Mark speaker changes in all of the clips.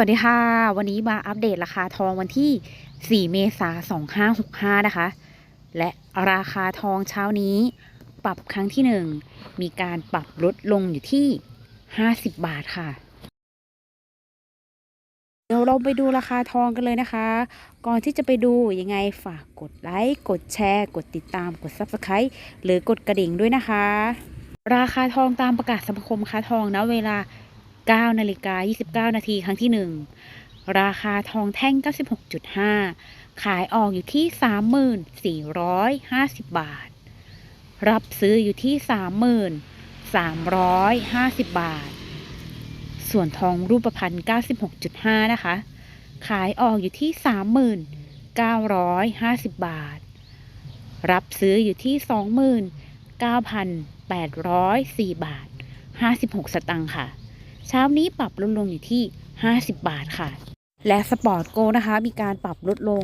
Speaker 1: วัสดีค่ะ วันนี้มาอัปเดตราคาทองวันที่ 4 เมษายน 2565 นะคะ และราคาทองเช้านี้ ปรับครั้งที่ 1 มีการปรับลดลงอยู่ที่ 50 บาทค่ะ เดี๋ยวเราไปดูราคาทองกันเลยนะคะ ก่อนที่จะไปดูยังไงฝากกดไลค์กดแชร์ กดติดตามกด Subscribe หรือกดกระดิ่งด้วยนะคะ ราคาทองตามประกาศสมาคมค้าทองนะเวลา 9นาฬิกา29 นาทีครั้งที่ 1 ราคาทองแท่ง 96.5 ขายออกอยู่ที่ 3450 บาท รับซื้ออยู่ที่ 3350 บาท ส่วนทองรูปพรรณ96.5 นะคะ ขายออกอยู่ที่ 3950 บาท รับซื้ออยู่ที่ 29,804 บาท 56 สตังค์ค่ะ เช้านี้ปรับลดลงอยู่ที่ 50 บาทค่ะ และสปอร์ตโกนะคะ มีการปรับลดลง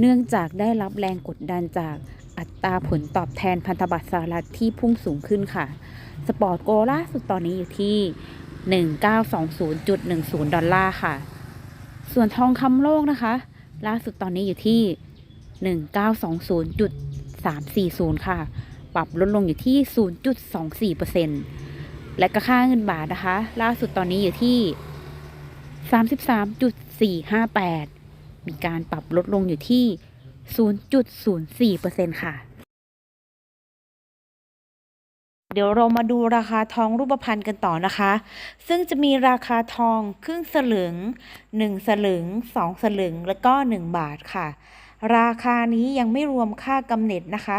Speaker 1: เนื่องจากได้รับแรงกดดันจากอัตราผลตอบแทนพันธบัตรสหรัฐที่พุ่งสูงขึ้นค่ะ สปอร์ตโกล่าสุดตอนนี้อยู่ที่ 1920.10 ดอลลาร์ค่ะ ส่วนทองคำโลกนะคะ ล่าสุดตอนนี้อยู่ที่ 1920.340 ค่ะ ปรับลดลงอยู่ที่ 0.24% และก็ค่าเงินบาทนะคะ ล่าสุดตอนนี้อยู่ที่ 33.458 มีการปรับลดลงอยู่ที่ 0.04%ค่ะ เดี๋ยวเรามาดูราคาทองรูปพรรณกันต่อนะคะ ซึ่งจะมีราคาทองครึ่งสลึง 1 สลึง 2 สลึง แล้วก็ 1 บาทค่ะ ราคานี้ยังไม่รวมค่ากำเนิดนะคะ